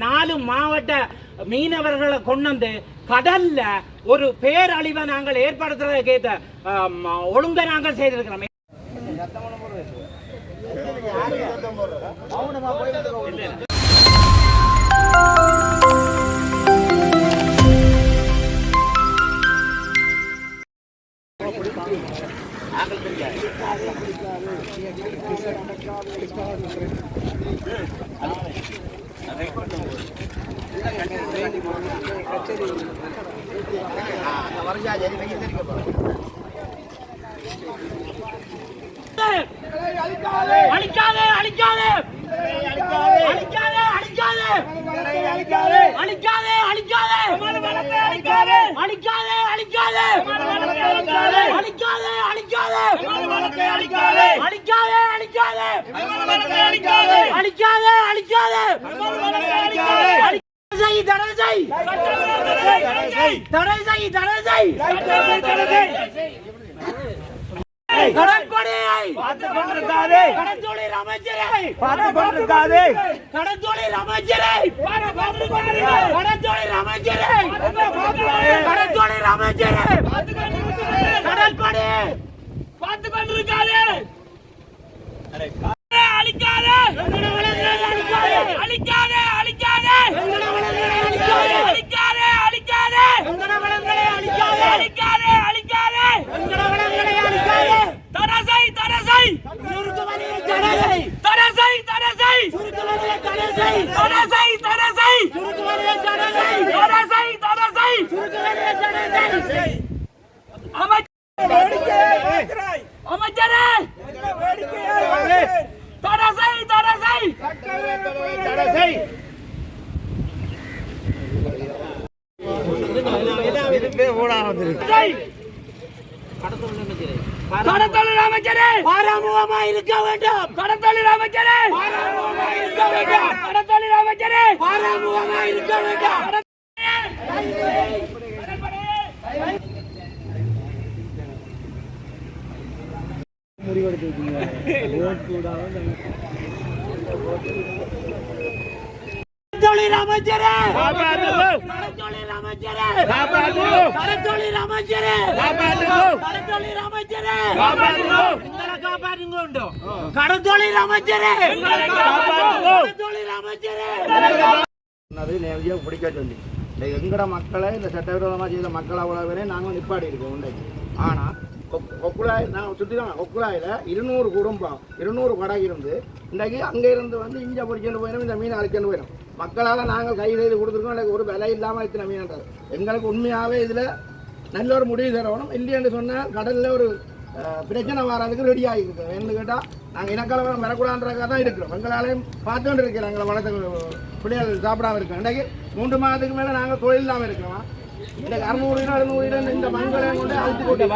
நாலு மாவட்ட மீனவர்களை கொண்டு வந்து கடல்ல ஒரு பேரழிவை நாங்கள் ஏற்படுத்துறதுக்கு ஆம், ஒழுங்கை நாங்கள் செய்திருக்கிறோம். அழிக்காதே அழிக்காதே அழிக்காதே அழிக்காதே அழிக்காதே தடை செய் தடை செய். தடை செய் கடற்கொடியை பார்த்து கொண்டிருக்காதே கடற்தொழில் அமைச்சரை. பார்த்து கொண்டிருக்காதே கடற்தொழில் அமைச்சரை. கடற்தொழில் அமைச்சரை. கடற்தொழில் அமைச்சரை. கடற்கொடி பார்த்து கொண்டிருக்காதே அழிக்காதே அழிக்காதே அழிக்காதே அழிக்காதே அழிக்காதே அழிக்காதே அழிக்காதே அழிக்காதே அழிக்காதே அழிக்காதே அழிக்காதே தரசை தரசை சுருக்குவதிலே தரசை தரசை தரசை சுருக்குவதிலே தரசை தரசை தரசை சுருக்குவதிலே தரசை தரசை தரசை சுருக்குவதிலே தரசை அமைச்சர் கடத்தொழி ராமச்சரே பாராமுகமா இருக்க வேண்டும். கடத்தொழி ராமச்சரே பாராமுகமா இருக்க வேண்டும். கடத்தொழி ராமச்சரே பாராமுகமா இருக்க வேண்டும். முடிவெடுத்து கடத்தொழில் அமைச்சரே கடத்தொழில் அமைச்சரே கடத்தொழில் அமைச்சரே காப்பாற்றுங்க அது நேரடியாக பிடிக்க சொல்லி இந்த எங்கட மக்களை இந்த சட்டவிரோதமாக செய்த மக்கள் அவ்வளோ பேரையும் நாங்கள் நிப்பாடி இருக்கோம் உண்டைக்கு ஆனால் கொக்குழாய் நான் சுற்றி தான் கொக்குழாயில் இருநூறு குடும்பம் இருநூறு படகு இருந்து இன்றைக்கு அங்கே இருந்து வந்து இங்கே பிடிச்சிட்டு போயிடும் இந்த மீன் அழைச்சிட்டு போயிடும். மக்களால் நாங்கள் கை செய்து கொடுத்துருக்கோம் எனக்கு ஒரு விலை இல்லாமல் இத்தனை மீன்ன்றது எங்களுக்கு உண்மையாகவே இதில் நல்ல ஒரு முடிவு தரணும். இல்லைன்னு சொன்னால் கடலில் ஒரு பிரச்சனை வராதுக்கு ரெடி ஆகிருக்கு. என்னன்னு கேட்டால் நாங்கள் இனக்கலவரம் வரக்கூடாதுன்றக்காக தான் இருக்கிறோம். எங்களாலையும் பார்த்துட்டு இருக்கிறோம் எங்களை வளர்த்து பிள்ளைகள் சாப்பிடாம இருக்கோம் இன்றைக்கு மூன்று மாதத்துக்கு மேலே நாங்கள் தொழில் இல்லாமல் இருக்கிறோம். இந்த அறுநூறு இடம் அறுநூறு இடம் இந்த மண்களை கொண்டு அழுத்தி கொண்டு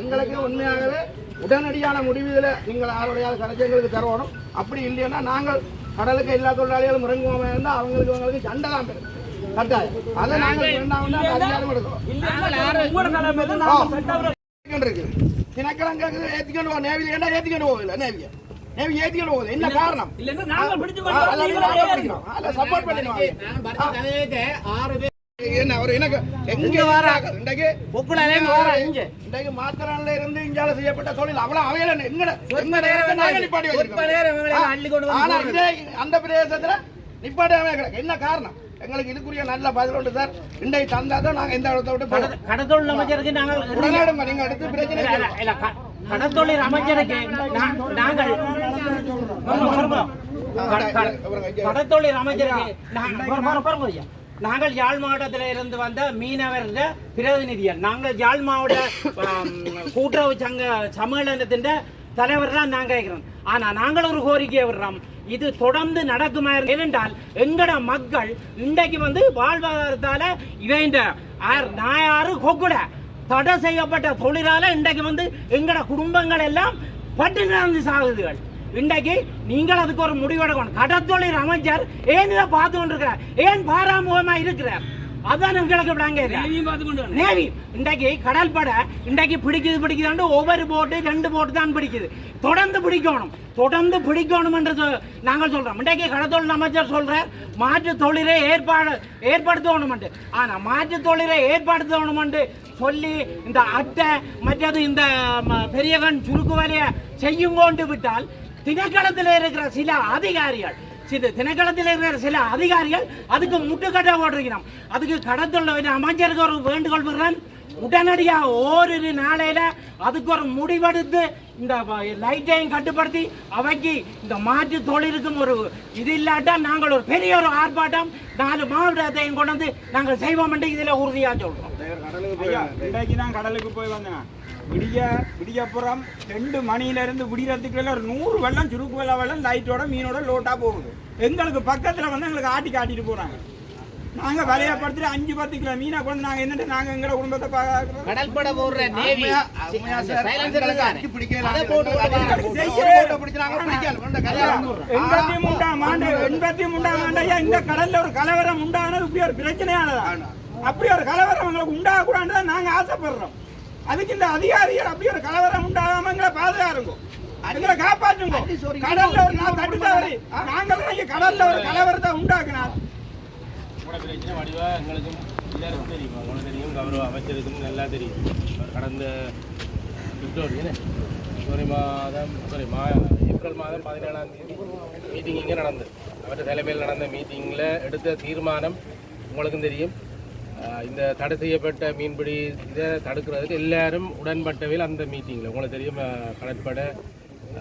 எங்களுக்கு உண்மையாகவே உடனடியான முடிவுகளை நீங்கள் கரைச்சி எங்களுக்கு தரணும். அப்படி இல்லைன்னா நாங்கள் கடலுக்கு எல்லா தொழிலாளிகளும் இறங்குவோமே இருந்தால் அவங்களுக்கு அவங்களுக்கு சண்டை தான் பெறும் கட்டாயம். அதை நாங்கள் வேண்டாம்னா அதிகாரம் எடுக்கிறோம் ஆ. இருக்கு தினக்கிழங்கு ஏத்திக்கொண்டு போக நேவியில் ஏண்டா ஏத்திக்கொண்டு போகல நேவிய நேவி ஏத்திக்கொண்டு போகல என்ன காரணம்? சப்போர்ட் பண்ணிடுவாங்க என்ன ஒரு எனக்கு எங்க வராங்க இன்றைக்கு இன்றைக்கு மாத்திரான்ல இருந்து இந்தியால செய்யப்பட்ட தொழில் அவ்வளவு அவையில எங்கட எங்க நேரத்தை ஆனா இதே அந்த பிரதேசத்துல நிப்பாட்டாம கிடக்கு என்ன காரணம் எங்களுக்கு இதுக்குரிய நல்ல பதில் உண்டு சார் இன்றைக்கு தந்தா தான் நாங்க எந்த இடத்தை விட்டு கடத்தொழில் அமைச்சருக்கு நாங்கள் உடனடியாக நீங்க அடுத்து பிரச்சனை இல்ல, கடத்தொழில் அமைச்சருக்கு நாங்கள் கடத்தொழில் அமைச்சருக்கு நாங்கள் யாழ் மாவட்டத்தில் இருந்து வந்த மீனவர்கள் பிரதிநிதிகள். நாங்கள் யாழ் மாவட்ட கூட்டுறவு சங்க சம்மேளனத்தின் தலைவர் தான் நாங்கள் இருக்கிறோம் ஆனா நாங்கள் ஒரு கோரிக்கையை விடுறோம். இது தொடர்ந்து நடக்குமா ஏனென்றால் எங்கட மக்கள் இன்றைக்கு வந்து வாழ்வாதாரத்தால இவைண்ட நாயாறு கொக்குட தடை செய்யப்பட்ட தொழிலால இன்றைக்கு வந்து எங்கட குடும்பங்கள் எல்லாம் பட்டு நடந்து சாகுதுகள். இன்றைக்கு நீங்கள் அதுக்கு ஒரு முடிவெடுக்கணும் கடத்தொழில் அமைச்சர் ஏன் இதை பார்த்து கொண்டிருக்கிறார்? ஏன் பாராமுகமா இருக்கிறார்? அதான் எங்களுக்கு விளங்க நேவி இன்றைக்கு கடல் படை இன்றைக்கு பிடிக்குது பிடிக்குதாண்டு ஒவ்வொரு போட்டு ரெண்டு போட்டு தான் பிடிக்குது. தொடர்ந்து பிடிக்கணும். தொடர்ந்து பிடிக்கணும் என்று சொ- நாங்கள் சொல்றோம். இன்றைக்கு கடத்தொழில் அமைச்சர் சொல்றார் மாற்று தொழிலை ஏற்பாடு ஏற்படுத்தணும் ஆனா மாற்று தொழிலை ஏற்படுத்தணும் சொல்லி இந்த அட்டை மற்றது இந்த பெரியவன் சுருக்கு வலைய செய்யும் கொண்டு விட்டால் திணைக்களத்தில் இருக்கிற சில அதிகாரிகள் சில திணைக்களத்தில் இருக்கிற சில அதிகாரிகள் அதுக்கு முட்டுக்கட்ட போட்டிருக்கிறோம். அதுக்கு கடத்துள்ள அமைச்சருக்கு ஒரு வேண்டுகோள் விடுறேன். உடனடியாக ஓரிரு நாளையில அதுக்கு ஒரு முடிவெடுத்து இந்த லைட்டையும் கட்டுப்படுத்தி அவைக்கு இந்த மாற்று தொழிலுக்கும் ஒரு இது இல்லாட்டா நாங்கள் ஒரு பெரிய ஒரு ஆர்ப்பாட்டம் நாலு மாவட்டத்தையும் கொண்டு வந்து நாங்கள் செய்வோம் என்று இதில் உறுதியாக சொல்கிறோம் கடலுக்கு போய் வந்தேன்? விடிய விடியப்புறம் ரெண்டு மணியில இருந்து விடியறதுக்குள்ள ஒரு நூறு வெள்ளம் சுருக்கு வெள்ள வெள்ளம் லைட்டோட மீனோட லோட்டா போகுது. எங்களுக்கு பக்கத்துல வந்து எங்களுக்கு ஆட்டி காட்டிட்டு போறாங்க. நாங்க வலைய படுத்துட்டு அஞ்சு பத்து கிலோ மீனை கொண்டு நாங்க என்னட்டு நாங்க எங்களோட குடும்பத்தை பார்க்கறோம் கடல் பட போடுற நேவி. எண்பத்தி மூன்றாம் ஆண்டு எண்பத்தி மூன்றாம் ஆண்டு ஐயா இந்த கடல்ல ஒரு கலவரம் உண்டானது இப்படி ஒரு பிரச்சனையானதா? அப்படி ஒரு கலவரம் எங்களுக்கு உண்டாகக்கூடாது நாங்க ஆசைப்படுறோம். அதுக்கு இந்த அதிகாரிகள் அப்படி ஒரு கலவரம் உண்டாகாம எங்களை பாதுகாருங்க. எங்களை காப்பாற்றுங்க. கடல்ல ஒரு நான் தட்டு தவறி நாங்கள் இங்க கடல்ல ஒரு கலவரத்தை உண்டாக்குனார். எங்களுக்கும் எல்லாருக்கும் தெரியும். உங்களுக்கு தெரியும் கௌரவ அமைச்சருக்கும் நல்லா தெரியும். அவர் கடந்த பிப்ரவரி? பிப்ரவரி மாதம் சாரி மா ஏப்ரல் மாதம் பதினேழாம் தேதி மீட்டிங் இங்கே நடந்தது. அவരുടെ தலைமையில் நடந்த மீட்டிங்கில் எடுத்த தீர்மானம் உங்களுக்கும் தெரியும். இந்த தடை செய்யப்பட்ட மீன்பிடி இதை தடுக்கிறதுக்கு எல்லாரும் உடன்பட்டவையில் அந்த மீட்டிங்கில். உங்களுக்கு தெரியும் கடற்படை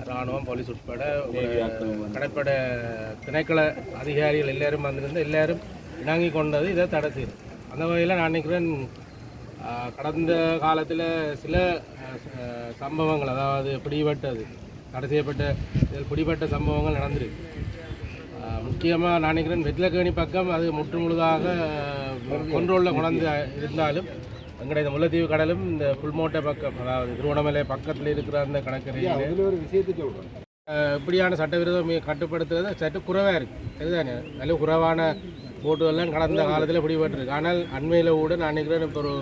ராணுவம் போலீஸ் உட்பட கடற்படை திணைக்கள அதிகாரிகள் எல்லாரும் வந்திருந்து எல்லாரும் இணங்கி கொண்டது இதை தடை செய்யுது அந்த வகையில் நான் நினைக்கிறேன் கடந்த காலத்தில் சில சம்பவங்கள் அதாவது பிடிபட்டது தடை செய்யப்பட்ட இதில் பிடிபட்ட சம்பவங்கள் நடந்திருக்கு. முக்கியமாக நான் நினைக்கிறேன் வெற்றிலக்கேணி பக்கம் அது முற்று முழுதாக கொண்டோலில் கொண்டாந்து இருந்தாலும் எங்களுடைய இந்த முல்லைத்தீவு கடலும் இந்த புல்மோட்டை பக்கம் அதாவது திருவண்ணாமலை பக்கத்தில் இருக்கிற அந்த கடற்கரையில். ஒரு விஷயத்தை இப்படியான சட்டவிரோத மீ கட்டுப்படுத்துறது சற்று குறைவாக இருக்குது இதுதானே நல்ல குறைவான போட்டுகள்லாம் கடந்த காலத்தில் பிடிபட்டிருக்கு. ஆனால் அண்மையில் கூட நான் நினைக்கிறேன் இப்போ ஒரு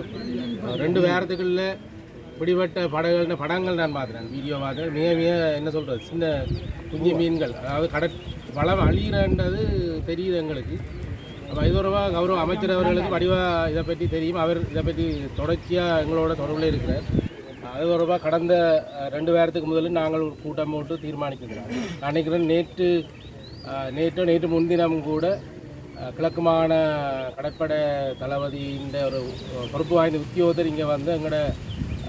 ரெண்டு வாரத்துக்குள்ள பிடிபட்ட படகுகள் படங்கள் நான் பார்க்குறேன். வீடியோ பார்க்குறேன். மிக மிக என்ன சொல்கிறது சின்ன குஞ்சு மீன்கள். அதாவது கடற் வளம் அழிகிறன்றது தெரியுது எங்களுக்கு. அப்போ கௌரவ அமைச்சர் அவர்களுக்கு வடிவாக இதை பற்றி தெரியும். அவர் இதை பற்றி தொடர்ச்சியாக எங்களோட தொடர்பில் இருக்கிறார். அது தொடர்பாக கடந்த ரெண்டு வாரத்துக்கு முதல்ல நாங்கள் ஒரு கூட்டம் போட்டு தீர்மானிக்கிறோம் நினைக்கிறேன் நேற்று நேற்று நேற்று முன்தினம் கூட கிழக்கு மாகாண கடற்படை தளபதியின் ஒரு பொறுப்பு வாய்ந்த உத்தியோகத்தர் இங்கே வந்து எங்களோட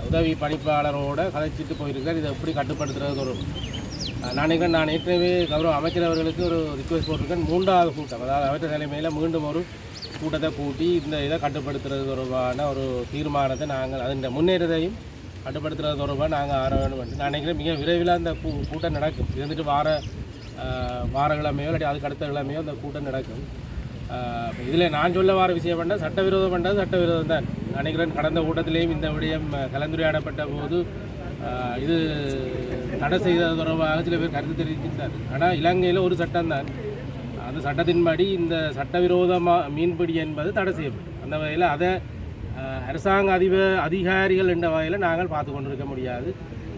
உதவி பணிப்பாளரோட கதைச்சிட்டு போயிருக்கார் இதை எப்படி கட்டுப்படுத்துறது ஒரு அஹ், நான் நான் ஏற்கனவே கௌரவ அமைச்சர் அவர்களுக்கு ஒரு ரிக்வெஸ்ட் போட்டிருக்கேன். மூன்றாவது கூட்டம். அதாவது அமைச்சர் தலைமையில் மீண்டும் ஒரு கூட்டத்தை கூட்டி இந்த இதை கட்டுப்படுத்துறது தொடர்பான ஒரு தீர்மானத்தை நாங்கள் அதன் முன்னேறதையும் கட்டுப்படுத்துறது தொடர்பாக நாங்கள் ஆர வேண்டும் நான் நினைக்கிறேன். மிக விரைவில் அந்த கூ கூட்டம் நடக்கும். இது வந்துட்டு வார ஆஹ், வார கிழமையோ இல்லாட்டி அதுக்கு அடுத்த கிழமையோ அந்த கூட்டம் நடக்கும். இதில் நான் சொல்ல வர விஷயம் பண்ணால் சட்டவிரோதம் பண்ணது சட்டவிரோதம் தான். நினைக்கிறேன் கடந்த கூட்டத்திலேயும் இந்த விடயம் கலந்துரையாடப்பட்ட போது இது தடை செய்தது தொடர்பாக சில பேர் கருத்து தெரிவிக்கின்றார் ஆனால் இலங்கையில் ஒரு சட்டம் தான் அந்த சட்டத்தின்படி இந்த சட்டவிரோதமாக மீன்பிடி என்பது தடை செய்யப்படும். அந்த வகையில் அதை அரசாங்க அதிப அதிகாரிகள் என்ற வகையில் நாங்கள் பார்த்து கொண்டிருக்க முடியாது.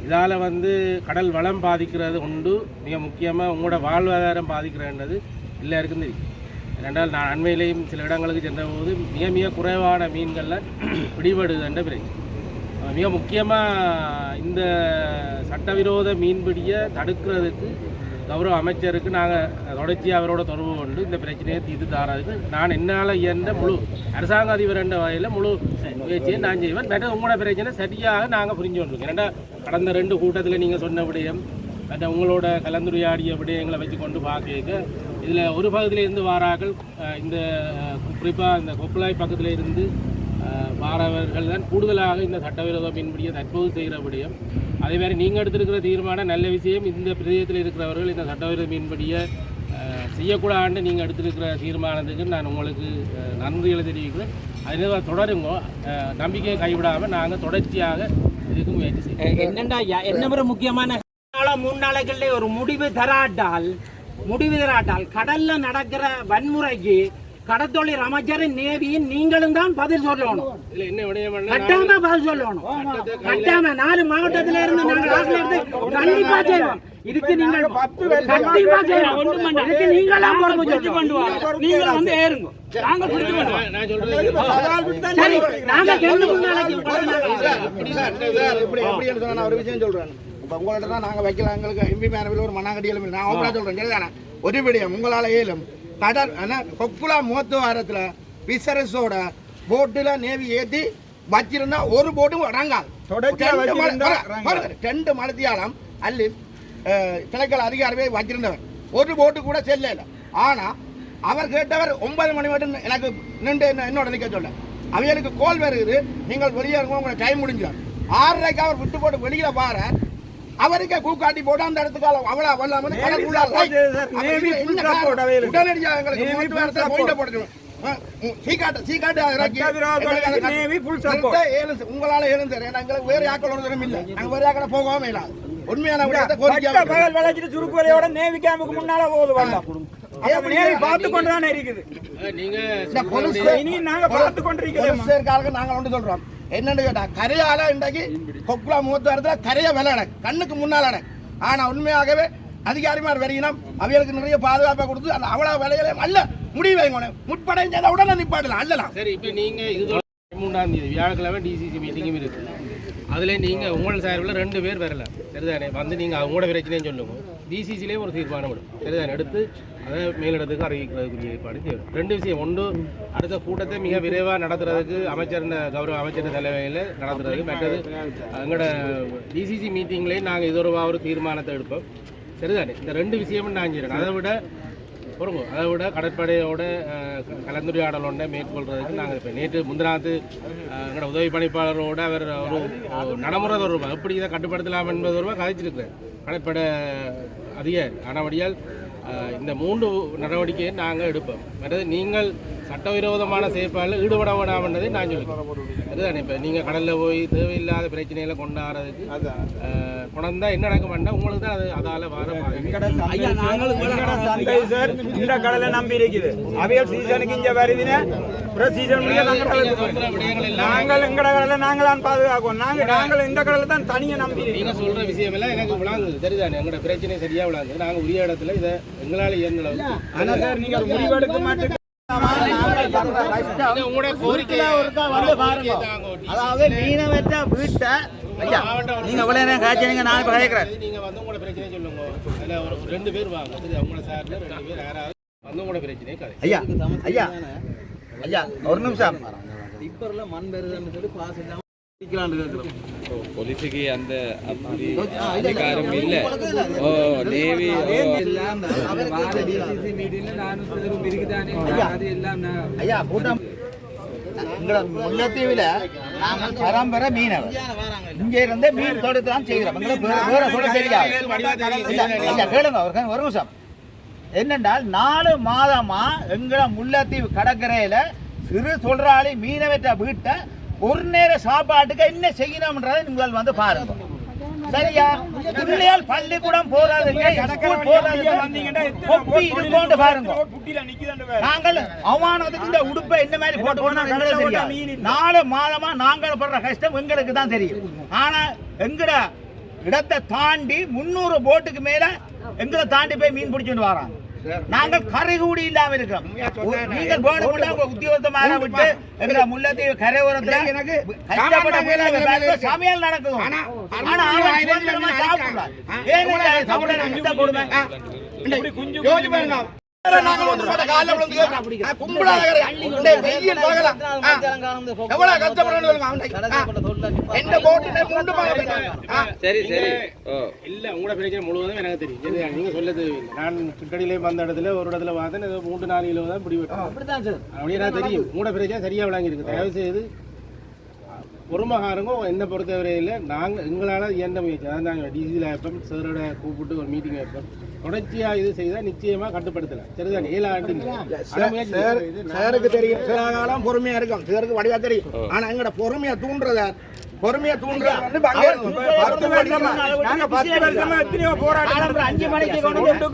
இதால் வந்து கடல் வளம் பாதிக்கிறது உண்டு. மிக முக்கியமாக உங்களோட வாழ்வாதாரம் பாதிக்கிறன்றது எல்லாருக்கும் தெரியும். ரெண்டால் நான் அண்மையிலேயும் சில இடங்களுக்கு சென்றபோது மிக மிக குறைவான மீன்களில் பிடிபடுது என்ற பிரச்சனை. மிக முக்கியமாக இந்த சட்டவிரோத மீன்பிடியை தடுக்கிறதுக்கு கௌரவ அமைச்சருக்கு நாங்கள் தொடர்ச்சி அவரோட தொடர்பு கொண்டு இந்த பிரச்சனையை தீர்த்து தாரதுக்கு நான் என்னால் இயன்ற முழு அரசாங்க அதிபர் என்ற வகையில் முழு முயற்சியை நான் செய்வேன். மற்ற உங்களோட பிரச்சனை சரியாக நாங்கள் புரிஞ்சு கொண்டிருக்கோம். ஏன்னா கடந்த ரெண்டு கூட்டத்தில் நீங்கள் சொன்ன விடயம் மற்ற உங்களோட கலந்துரையாடிய விடயங்களை வச்சு கொண்டு பார்க்க இதில் ஒரு பகுதியிலேருந்து வாராக்கள் இந்த குறிப்பாக இந்த கொக்குலாய் பக்கத்தில் இருந்து அஹ், தான் கூடுதலாக இந்த சட்டவிரோத மீன்பிடியை தற்போது செய்கிற விடயம். அதே மாதிரி நீங்கள் எடுத்திருக்கிற தீர்மானம் நல்ல விஷயம். இந்த பிரதேசத்தில் இருக்கிறவர்கள் இந்த சட்டவிரோத மீன்பிடியை செய்யக்கூடாதுன்னு நீங்கள் எடுத்திருக்கிற தீர்மானத்துக்கு நான் உங்களுக்கு நன்றிகளை தெரிவிக்கிறேன். அதில் தொடருங்க. நம்பிக்கையை கைவிடாமல் நாங்கள் தொடர்ச்சியாக இதுக்கு முயற்சி செய்வோம். என்னண்டா என்ன ஒரு முக்கியமான மூணு நாளைகளில் ஒரு முடிவு தராட்டால் முடிவு தராட்டால் கடலில் நடக்கிற வன்முறைக்கு கடத்தொழில் அமைச்சரின் நேவியின் நீங்களும் தான் பதில் சொல்லணும். கட்டாம பதில் சொல்லணும். கட்டாம நாலு மாவட்டத்தில இருந்து நாங்கள் எடுத்து கண்டிப்பா செய்வோம். இதுக்கு நீங்கள் கண்டிப்பா செய்வோம். இதுக்கு நீங்களாம் பொறுப்பு சொல்லுவாங்க நீங்க வந்து ஏறுங்க. நாங்க விட்டு தான் சரி நீங்க நாளைக்கு சொன்னா ஒரு விஷயம் சொல்றேன். உங்கள்ட்ட தான் நாங்க வைக்கலாம். எங்களுக்கு எம்பி மேனவில் ஒரு மண்ணாங்கட்டி எழுப்பி நான் ஓப்பனா சொல்றேன். சரிதானே? ஒரு விடயம். உங்களால ஏலும். கடல் ஆனா கொக்குலா மூத்த வாரத்துல பிசரஸோட போட்டுல நேவி ஏத்தி வச்சிருந்தா ஒரு போட்டும் தொடர்ச்சியா ரெண்டு மலத்தியாலம் அல்லி கிழக்கல் அதிகாரமே வச்சிருந்தவர். ஒரு போட்டு கூட செல்லல. ஆனா அவர் கேட்டவர் ஒன்பது மணி மட்டும் எனக்கு நின்று என்ன- என்னோட நிக்க சொல்ல. அவைகளுக்கு கோல் வருது. நீங்கள் வெளியே இருக்கும் உங்களுக்கு டைம் முடிஞ்சார் ஆறரைக்கு அவர் விட்டு போட்டு வெளியில பாரு அவருக்கே கூக்காட்டி போட்டு அந்த இடத்துக்கு அவ்வளவு? அவைகளுக்கு. உடனடியாக எங்களுக்கு Navy மூன்று full வாரத்தை support. point போட்டுக்கணும். ஆ, ம், சீக்காட்டு சீக்காட்டு இறக்கி. சட்டவிரோத எங்களுக்கு அதை Navy full நிறுத்த support. ஏழு உங்களால தெரியும் எங்களுக்கு வேறு தரம் இல்லை. நாங்க வேறு ஆக்களை போகவும் இல்லை. உண்மையான பகல் விளைச்சிட்டு சுருக்கு வலையோட நேவி கேம்புக்கு முன்னால போகுது வரலாம் பார்த்து கொண்டு தானே இருக்குது? நீங்க நாங்க பார்த்து கொண்டிருக்கிறோம். நாங்க ஒன்று சொல்றோம். என்னன்னு கேட்டா கரையால இன்றைக்கு கொக்குலா மூத்தாரத்துல கரைய விளையாட கண்ணுக்கு முன்னால. ஆனா உண்மையாகவே அதிகாரிமார் வரையினம் அவைகளுக்கு நிறைய பாதுகாப்பை கொடுத்து அந்த அவ்வளவு விலையில அல்ல முடிவு வைங்க முற்படைஞ்சதை உடனே நிப்பாட்டலாம் அல்லலாம். சரி இப்போ நீங்க இது மூன்றாம் தேதி வியாழக்கிழமை டிசிசி மீட்டிங்கும் இருக்கு. அதுல நீங்க உங்கள் சார்பில் ரெண்டு பேர் வரல. சரிதானே? வந்து நீங்க அவங்களோட பிரச்சனையும் சொல்லுங்க. டிசிசிலே ஒரு தீர்மானம் விடும் சரிதானே? எடுத்து அதை மேலிடத்துக்கு அறிவிக்கிறதுக்குரிய ஏற்பாடு செய்யணும். ரெண்டு விஷயம். ஒன்று அடுத்த கூட்டத்தை மிக விரைவாக நடத்துறதுக்கு அமைச்சர் கௌரவ அமைச்சர் தலைமையில் நடத்துறதுக்கு மற்றது எங்களோட டிசிசி மீட்டிங்லேயும் நாங்கள் இது ஒரு ஒரு தீர்மானத்தை எடுப்போம். சரிதானே? இந்த ரெண்டு விஷயமும் நான் செய்யணும் அதை விட பொறுங்க. அதை விட கடற்படையோட அஹ், க- கலந்துரையாடலோட மேற்கொள்றதுக்கு நாங்கள் இப்போ நேற்று முந்தினாத்து எங்களோட உதவி பணிப்பாளரோட அவர் ஒரு ஒரு நடைமுறை தொடர்பாக எப்படி இதை கட்டுப்படுத்தலாம் என்பது தொடர்பாக கதைச்சிருக்கிறேன் கடற்படை அதிகாரி. ஆனபடியால் இந்த மூன்று நடவடிக்கையை நாங்கள் எடுப்போம். மற்றது நீங்கள் சட்டவிரோதமான செயற்பாடில் ஈடுபட வேண்டாம்ன்றதை நான் சொல்லிக்கிறேன். அதுதானே இப்போ நீங்கள் கடலில் போய் தேவையில்லாத பிரச்சனைகளை கொண்டாடுறதுக்கு கொண்டாந்தா என்ன நடக்க வேண்டாம் உங்களுக்கு தான் அது அதால் வர சந்தை சார் இந்த கடலை நம்பி இருக்குது. அவையல் சீசனுக்கு இங்க வருதுன்னு சீசன். நாங்கள் எங்கட கடலை நாங்கள் தான் பாதுகாக்கும். நாங்க நாங்கள் இந்த கடலை தான் தனியா நம்பி இருக்கோம். நீங்க சொல்ற விஷயம் எல்லாம் எனக்கு விளங்குது. சரிதானே எங்களோட பிரச்சனை சரியா விளங்குது. நாங்க உரிய இடத்துல இதை எங்களால இயன்ற அளவுக்கு ஆனா சார் நீங்க ஒரு முடிவெடுக்க மாட்டேங்க நீங்க உங்களோட கோரிக்கை வந்து பாருங்க அதாவது மீனவற்ற வீட்டை ஐயா நீங்க இவ்வளவு நேரம் காய்ச்சீங்க நான் இப்ப கேட்கிறேன் நீங்க வந்து உங்களோட பிரச்சனை சொல்லுங்க. அதுல ரெண்டு பேர் வாங்க. சரி அவங்களோட சார்ல ரெண்டு பேர் யாராவது வந்து உங்களோட பிரச்சனையை கதை. ஐயா ஐயா ஐயா ஒரு நிமிஷம். ಪೊಲೀಸಿಗೆ ಅಂದ ಅಪ್ಪುರಿ ಅಧಿಕಾರಂ ಇಲ್ಲ ಓ ನೇವಿ ஐயா கூட்டம் எங்களோட முல்லைத்தீவுல நாங்கள் பரம்பரை மீனவர் இங்க இருந்து மீன் தொடுத்து தான் செய்கிறோம் எங்களுக்கு வேற வேற சொல்ல தெரியாது ஐயா, ஐயா கேளுங்க ஒரு ஒரு நிமிஷம் என்னென்றால் நாலு மாதமா எங்களை முல்லைத்தீவு கடற்கரையில சிறு சொல்றாளி மீனவற்ற வீட்டை ஒரு நேர சாப்பாட்டுக்கு என்ன செய்யணும்ன்றதை நீங்கள் வந்து பாருங்க. சரியா? பிள்ளையால் பள்ளிக்கூடம் போறாதுங்க போறாதுங்க கொப்பி இருக்கோண்டு பாருங்க. நாங்கள் அவமானத்துக்கு இந்த உடுப்பை என்ன மாதிரி போட்டு தெரியாது. நாலு மாதமா நாங்கள் படுற கஷ்டம் எங்களுக்கு தான் தெரியும். ஆனா எங்கட இடத்தை தாண்டி முந்நூறு போட்டுக்கு மேல எங்களை தாண்டி போய் மீன் பிடிச்சிட்டு வராங்க. நாங்கள் கரை கூடி இல்லாம இருக்கிறோம். நீங்கள் வேணும்னா உத்தியோகத்தமாக விட்டு எங்க முல்லத்தீவு கரையோரத்துல கஷ்டப்பட்ட சமையல் நடக்குது. ஆனா, ஆ, ஏன் கொடுமை சரி இல்ல உங்களோட பிரச்சனை முழுவதும் எனக்கு தெரியும். நீங்க சொல்ல நான் கிட்டடியிலே வந்த இடத்துல ஒரு இடத்துல பார்த்தேன் ஏதோ மூன்று நாலு கிலோ தான் பிடிபட்டேன் அப்படிதான் சார். அப்படியே தெரியும். உங்களோட பிரச்சனை சரியா விளங்கி தயவு செய்து பொறுமகாரங்க என்னை பொறுத்தவரையில் நாங்க எங்களால் இயன்ற முயற்சி. அதாவது நாங்கள் கூப்பிட்டு ஒரு மீட்டிங் வைப்போம் தொடர்ச்சியாக இது செய்தால் நிச்சயமாக கட்டுப்படுத்தலாம். சரிதான்? ஏழு ஆண்டு சார், சாருக்கு தெரியும். சில காலம் பொறுமையா இருக்கும். சிலருக்கு வடிவா தெரியும். ஆனா எங்கட பொறுமையா தூண்டுறத பொறுமையா தூண்டுறது போராட்டம் அஞ்சு மணிக்கு கொண்டு போட்டு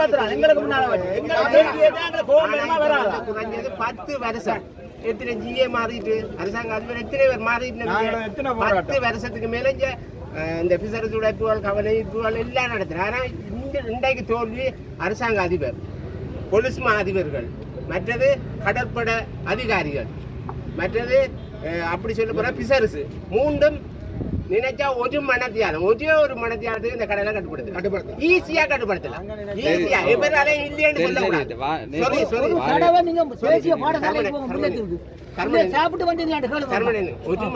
பாத்துறான் எங்களுக்கு முன்னால எங்களுக்கு பத்து வருஷம். எத்தனை ஜிஏ மாறிட்டு அரசாங்க அதிபர் எத்தனை பேர் மாறிட்டு போராட்டம்? பத்து வருஷத்துக்கு மேல இந்த பிசரஸ் உழைப்புகள் கவலை இதுகள் எல்லாம் நடத்துறேன் ஆனா இந்த இன்றைக்கு தோல்வி அரசாங்க அதிபர் போலீஸ் மா அதிபர்கள் மற்றது கடற்படை அதிகாரிகள் மற்றது அப்படி சொல்ல போற பிசரசு மூன்றும் நினைச்சா ஒரு மனத்தியாலம் ஒரே ஒரு மனத்தியாலத்துக்கு இந்த கடலை கட்டுப்படுத்து கட்டுப்படுத்து ஈஸியா கட்டுப்படுத்தலாம் ஈஸியா எவராலே இல்லைன்னு சரி, சொல்லக்கூடாது சாப்பிட்டு வந்தீங்களான்னு கேளுங்க கர்மனன் ஒரு ஜிஏ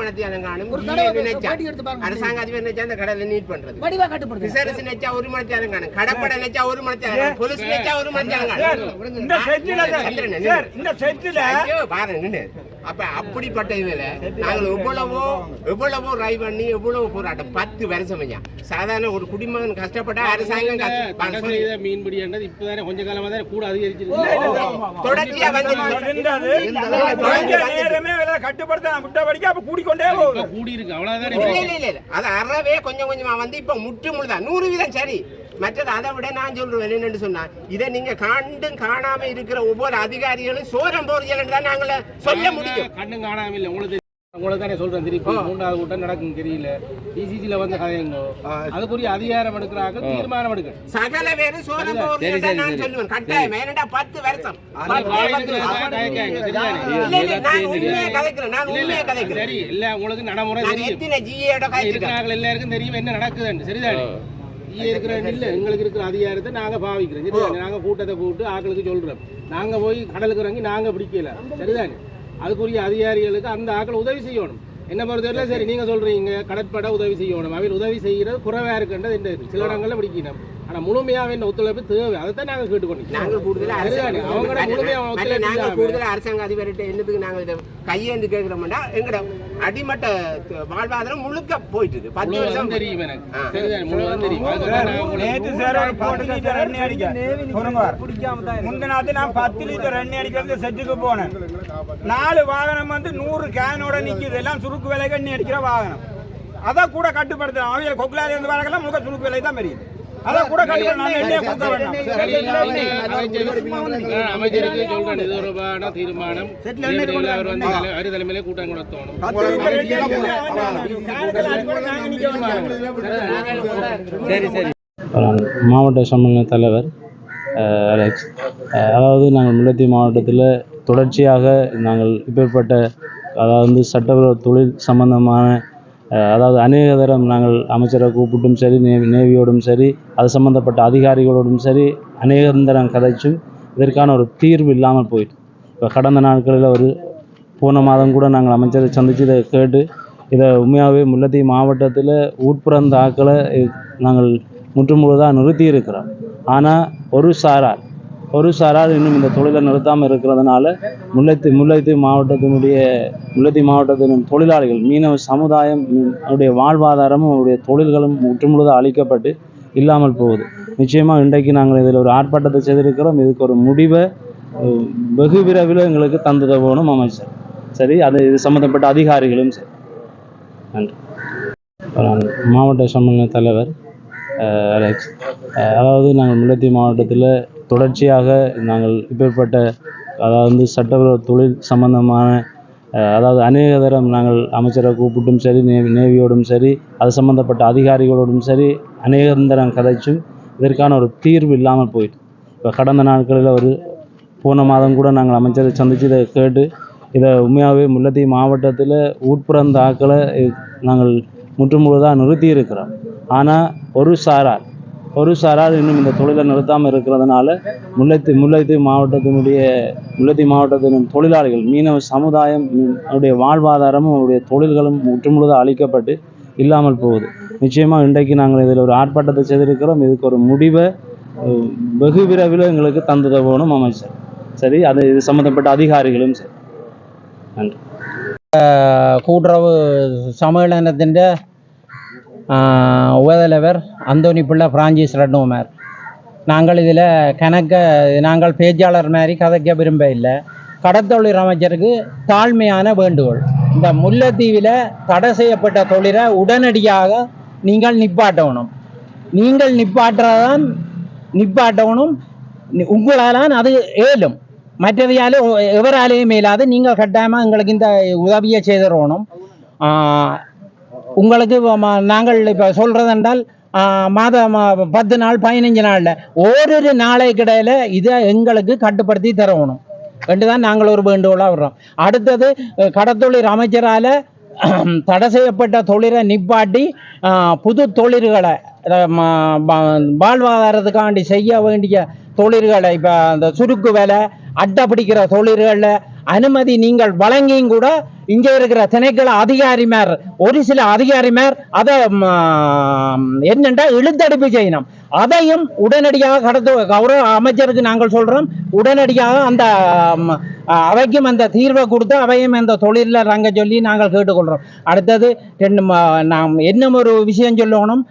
தடவை நினைச்சா. பாருங்க. அரசாங்க அதிபர் நினைச்சா அந்த கடலை நீட் பண்றது. வடிவா கட்டுப்படுது பிசரசு நினைச்சா ஒரு மனத்தியாலம் காணும் கடப்படை நினைச்சா ஒரு மனத்தியாலம் காணும் போலீஸ் நினைச்சா ஒரு மனத்தியாலம் சார், காணும் இந்த செட்டில சந்திரன், சார் இந்த செட்டில ஐயோ, பாரு நின்னு. அப்ப அப்படிப்பட்ட இதுல நாங்கள் எவ்வளவோ எவ்வளவோ ரை பண்ணி எவ்வளவு போராட்டம். பத்து வருஷம் ஐயா. சாதாரண ஒரு குடிமகன் கஷ்டப்பட்டா அரசாங்கம் மீன்பிடி என்றது இப்பதானே கொஞ்ச காலமா தானே கூட அதிகரிச்சிருக்கு தொடர்ச்சியா வந்து கட்டுப்படுத்த விட்டபடிக்கு அப்ப கூடிக்கொண்டே கூடி இருக்கு அவ்வளவுதானே இல்ல இல்ல இல்ல இல்ல. அது அறவே கொஞ்சம் கொஞ்சமா வந்து இப்ப முற்று முழுதான் நூறு வீதம் சரி. மற்றது அதை விட நான் சொல்றேன் என்னன்னு சொன்னா இதை நீங்க கண்டும் காணாம இருக்கிற ஒவ்வொரு அதிகாரிகளும் சோரம் போறீங்கன்னு தான் நாங்கள சொல்ல முடியும். கண்ணும் காணாம இல்ல. உங்களுக்கு உங்களுக்கு தானே சொல்றேன். திருப்பி மூன்றாவது கூட்டம் நடக்கும் தெரியல. டிசிசில வந்த கதைங்க அதுக்குரிய அதிகாரம் எடுக்கிறாங்க தீர்மானம் எடுக்க சகல பேரு நான் சொல்லுவேன். கட்டாயம். ஏனடா பத்து வருஷம்? சரி இல்ல உங்களுக்கு நடைமுறை தெரியும். எல்லாருக்கும் தெரியும் என்ன நடக்குதுன்னு. சரிதானே? இங்க இருக்கிற இல்ல எங்களுக்கு இருக்கிற அதிகாரத்தை நாங்க பாவிக்கிறோம். சரிதானே? நாங்க கூட்டத்தை கூப்பிட்டு ஆட்களுக்கு சொல்றோம். நாங்க போய் கடலுக்கு இறங்கி நாங்க பிடிக்கல. சரிதானே? அதுக்குரிய அதிகாரிகளுக்கு அந்த ஆட்கள் உதவி செய்யணும். என்ன பொறுத்தவரை சரி நீங்க சொல்றீங்க கடற்படை உதவி செய்யணும். அவையில் உதவி செய்யறது குறைவா இருக்குன்றது என்ன சில இடங்கள்ல பிடிக்கணும். ஆனா முழுமையாக என்ன ஒத்துழைப்பு தேவை. அதைத்தான் நாங்க கேட்டுக்கொண்டோம். நாங்கள் கூடுதலா சரிதானே? அரசாங்க அவங்களோட முழுமையா மற்ற ஒத்துழைப்பு நாங்கள் இல்லாம. கூடுதலா அரசாங்க அதிபர்கிட்ட என்னதுக்கு நாங்கள் இதை கையேந்து கேட்கிறோம்னா எங்கட அடிமட்ட வாழ்வாதாரம் முழுக்க போயிட்டுது. பத்து வருஷம் தெரியும் நேற்று சார் பத்து லிட்டர் எண்ணெய் அடிக்க. பொறுங்க முந்தினாத்து நான் பத்து லிட்டர் எண்ணெய் அடிக்கிறது செட்டுக்கு போனேன். நாலு வாகனம் வந்து நூறு கேனோட நிக்குது. எல்லாம் சுருக்கு விலைக்கு எண்ணெய் அடிக்கிற வாகனம். அதை கூட கட்டுப்படுத்தலாம் அவங்க கொக்குலாரி இருந்து வரக்கெல்லாம் முழுக்க சுருக்கு விலை தான் தெரியுது கூட அமைச்சருக்கு சொல்றேன். இது தொடர்பான தீர்மானம். அவர் வந்து தலைமையிலே கூட்டம் கூட சரி சரி. மாவட்ட சம்மேளன தலைவர் அலெக்ஸ். அதாவது நாங்கள் முல்லைத்தீவு மாவட்டத்தில் தொடர்ச்சியாக நாங்கள் இப்பேற்பட்ட அதாவது சட்டவிரோத தொழில் சம்பந்தமான அதாவது அநேக தரம் நாங்கள் அமைச்சரை கூப்பிட்டும் சரி நேவி நேவியோடும் சரி அது சம்மந்தப்பட்ட அதிகாரிகளோடும் சரி அநேக தரம் கதைச்சும் இதற்கான ஒரு தீர்வு இல்லாமல் போயிட்டு. இப்போ கடந்த நாட்களில் ஒரு போன மாதம் கூட நாங்கள் அமைச்சரை சந்தித்து இதை கேட்டு இதை உண்மையாகவே முல்லைத்தீவு மாவட்டத்தில் உட்புறந்த ஆக்களை நாங்கள் நாங்கள் முற்றுமுழுதாக நிறுத்தி இருக்கிறோம் ஆனால் ஒரு சாரார் ஒரு சாரார் இன்னும் இந்த தொழிலை நிறுத்தாமல் இருக்கிறதுனால முல்லைத்து முல்லைத்தீவு மாவட்டத்தினுடைய முல்லைத்தீவு மாவட்டத்தின் தொழிலாளிகள் மீனவ சமுதாயம் அவருடைய வாழ்வாதாரமும் அவருடைய தொழில்களும் முற்றுமுழுதாக அழிக்கப்பட்டு இல்லாமல் போகுது. நிச்சயமாக இன்றைக்கு நாங்கள் இதில் ஒரு ஆர்ப்பாட்டத்தை செய்திருக்கிறோம். இதுக்கு ஒரு முடிவை வெகு விரைவில் எங்களுக்கு தந்தத போகணும் அமைச்சர். சரி அது இது சம்மந்தப்பட்ட அதிகாரிகளும் சரி. நன்றி. மாவட்ட சம்மேளன தலைவர் அலெக்ஸ் அதாவது நாங்கள் முல்லைத்தீவு மாவட்டத்தில் தொடர்ச்சியாக நாங்கள் இப்பேற்பட்ட அதாவது சட்டவிரோத தொழில் சம்பந்தமான அதாவது அநேக தரம் நாங்கள் அமைச்சரை கூப்பிட்டும் சரி நேவி நேவியோடும் சரி அது சம்பந்தப்பட்ட அதிகாரிகளோடும் சரி அநேக தரம் கதைச்சும் இதற்கான ஒரு தீர்வு இல்லாமல் போயிட்டு. இப்போ கடந்த நாட்களில் ஒரு போன மாதம் கூட நாங்கள் அமைச்சரை சந்தித்து இதை கேட்டு இதை உண்மையாகவே முல்லைத்தீவு மாவட்டத்தில் உட்புறந்த ஆக்களை நாங்கள் முற்றுமுழுதாக நிறுத்தி இருக்கிறோம் ஆனால் ஒரு சாரார் ஒரு சாரார் இன்னும் இந்த தொழிலை நிறுத்தாமல் இருக்கிறதுனால முல்லைத்தீவு முல்லைத்தீவு மாவட்டத்தினுடைய முல்லைத்தீவு மாவட்டத்தின் தொழிலாளிகள் மீனவ சமுதாயம் ம், அவருடைய வாழ்வாதாரமும் அவருடைய தொழில்களும் முற்றுமுழுதாக அழிக்கப்பட்டு இல்லாமல் போகுது நிச்சயமாக இன்றைக்கு நாங்கள் இதில் ஒரு ஆர்ப்பாட்டத்தை செய்திருக்கிறோம் இதுக்கு ஒரு முடிவை அஹ், வெகு விரைவில் எங்களுக்கு தந்தத போகணும் அமைச்சர் சரி அது இது சம்மந்தப்பட்ட அதிகாரிகளும் சரி நன்றி കൂട്ടുറവ് സമ്മേളനത്തിൻ്റെ உதலவர் அந்தோனி பிள்ளை பிரான்சிஸ் ரெட்னோமர். நாங்கள் இதில் கணக்க நாங்கள் பேச்சாளர் மாதிரி கதைக்க விரும்ப இல்லை. கடத்தொழில் அமைச்சருக்கு தாழ்மையான வேண்டுகோள். இந்த முல்லைத்தீவில் தடை செய்யப்பட்ட தொழிலை உடனடியாக நீங்கள் நிப்பாட்டணும். நீங்கள் நிப்பாட்டுறதான் நிப்பாட்டணும். உங்களால் அது ஏலும். மற்றவையாலும் எவராலேயும் இல்லாது நீங்கள் கட்டாயமாக எங்களுக்கு இந்த உதவியை செய்திடணும் உங்களுக்கு நாங்கள் இப்போ சொல்கிறதென்றால் மாதம் பத்து நாள் பதினஞ்சு நாளில் ஓரிரு நாளைக்கிடையில் இதை எங்களுக்கு கட்டுப்படுத்தி தரணும். என்று தான் நாங்கள் ஒரு வேண்டுகோளாக விடுறோம். அடுத்தது கடத்தொழில் அமைச்சரால் தடை செய்யப்பட்ட தொழிலை நிப்பாட்டி புது தொழில்களை வாழ்வாதாரத்துக்காண்டி செய்ய வேண்டிய தொழில்களை இப்போ அந்த சுருக்கு வேலை அட்டை பிடிக்கிற தொழில்களில் அனுமதி நீங்கள் வழங்கியும் கூட இங்கே இருக்கிற திணைக்கள அதிகாரிமார் ஒரு சில அதிகாரிமார் அதை என்னென்றா இழுத்தடுப்பு செய்யணும். அதையும் உடனடியாக கடத்து கௌரவ அமைச்சருக்கு நாங்கள் சொல்கிறோம் உடனடியாக அந்த அவைக்கும் அந்த தீர்வை கொடுத்து அவையும் அந்த தொழிலில் ரங்க சொல்லி நாங்கள் கேட்டுக்கொள்கிறோம் அடுத்தது ரெண்டு நாம் என்ன ஒரு விஷயம் சொல்லணும்?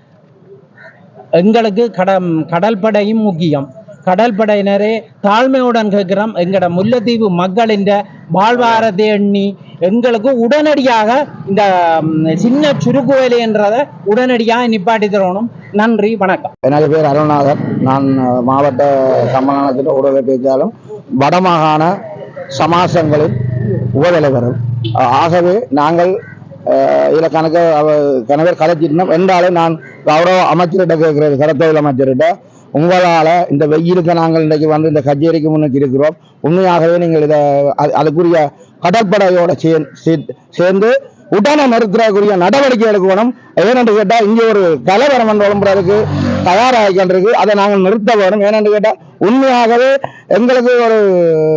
எங்களுக்கு கட கடற்படையும் முக்கியம். கடற்படையினரே தாழ்மையுடன் கேட்கிறோம். எங்களோட முல்லைத்தீவு மக்களின் வாழ்வாரத்தை எண்ணி எங்களுக்கு உடனடியாக இந்த சின்ன சுருக்குவேலி என்றதை உடனடியாக நிப்பாட்டி தரணும். நன்றி வணக்கம். எனது பேர் அருணாதர் நான் மாவட்ட சம்மேளனத்தில் ஊடக பேச்சாலும் வடமாகாண சமாசங்களின் உபதலைவரும். ஆகவே நாங்கள் அஹ், இதில் கணக்கு அவ கணவர் கலைச்சிருந்தோம். என்றாலும் நான் கௌரவ அமைச்சர்கிட்ட கேட்கிறது கடத்தொழில் அமைச்சர்கிட்ட. உங்களால் இந்த வெயிலுக்கு நாங்கள் இன்றைக்கு வந்து இந்த கச்சேரிக்கு முன்னுக்கு இருக்கிறோம். உண்மையாகவே நீங்கள் இதை அது- அதுக்குரிய கடற்படையோட சே- சேர்ந்து உடனே நிறுத்துறதுக்குரிய நடவடிக்கை எடுக்கணும். ஏனென்று கேட்டால் இங்கே ஒரு கலவரம் என்று விளம்புறதுக்கு தயாராகிக்கின்றிருக்கு அதை நாங்கள் நிறுத்த வேணும். ஏனென்று கேட்டால் உண்மையாகவே எங்களுக்கு ஒரு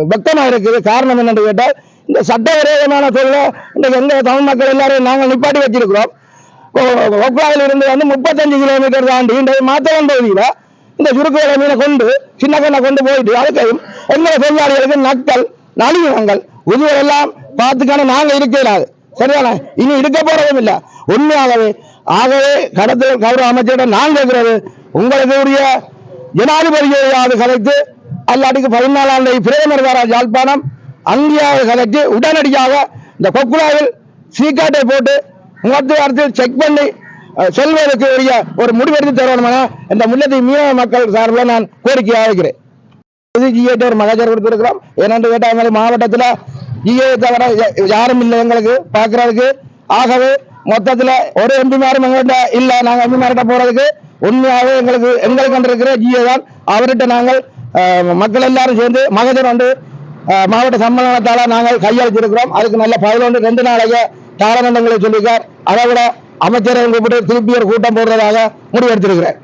வெக்கமாக இருக்குது. காரணம் என்னென்று கேட்டால் இந்த சட்டவிரோதமான தொழிலை இன்றைக்கு எங்கள் தமிழ் மக்கள் எல்லாரும் நாங்கள் நிப்பாட்டி வச்சிருக்கிறோம். ஒக்லாவில் இருந்து வந்து முப்பத்தஞ்சு கிலோமீட்டர் தாண்டி இன்றைக்கு மாத்தவன் பகுதியில் இந்த சுருக்கு வேலை மீனை கொண்டு சின்ன கண்ணை கொண்டு போயிட்டு அதுக்கையும் எங்களை தொழிலாளிகளுக்கு நக்கல் நலிவுகள் இதுவெல்லாம் பார்த்துக்கான நாங்கள் இருக்கலாது சரியான இனி இருக்க போறதும் இல்லை. உண்மையாகவே ஆகவே கடத்த கௌரவ அமைச்சரிடம் நான் கேட்கிறது உங்களுக்கு உரிய ஜனாதிபதியாவது கலைத்து அல்லாட்டுக்கு பதினாலாம் தேதி பிரதமர் வர யாழ்ப்பாணம் அங்கேயாவது கலைத்து உடனடியாக இந்த கொக்குழாவில் சீக்காட்டை போட்டு முகத்து வாரத்தில் செக் பண்ணி செல்வதற்கு உரிய ஒரு முடிவெடுத்து தரணும் இந்த முல்லத்தை மீனவ மக்கள் சார்பில் நான் கோரிக்கையாக அழைக்கிறேன். இது ஜிஏட்ட ஒரு மகஜர் கொடுத்துருக்கிறோம். ஏனென்று கேட்டால் மாவட்டத்தில் ஜிஏ தவிர யா- யாரும் இல்லை எங்களுக்கு பார்க்கறதுக்கு. ஆகவே மொத்தத்தில் ஒரு எம்பிமாரும் எங்கள்கிட்ட இல்லை. நாங்கள் எம்பிமார்கிட்ட போகிறதுக்கு உண்மையாகவே எங்களுக்கு எங்களுக்கு இருக்கிற ஜிஏ தான். அவர்கிட்ட நாங்கள் மக்கள் எல்லாரும் சேர்ந்து மகஜர் வந்து மாவட்ட சம்மேளனத்தால் நாங்கள் கையளித்திருக்கிறோம். அதுக்கு நல்ல பதினொன்று ரெண்டு நாளைக்கு தாராளமன்றங்களை சொல்லியிருக்கார். அதை விட அமைச்சரை கூப்பிட்டு திருப்பியர் கூட்டம் போடுறதாக முடிவெடுத்திருக்கிறேன்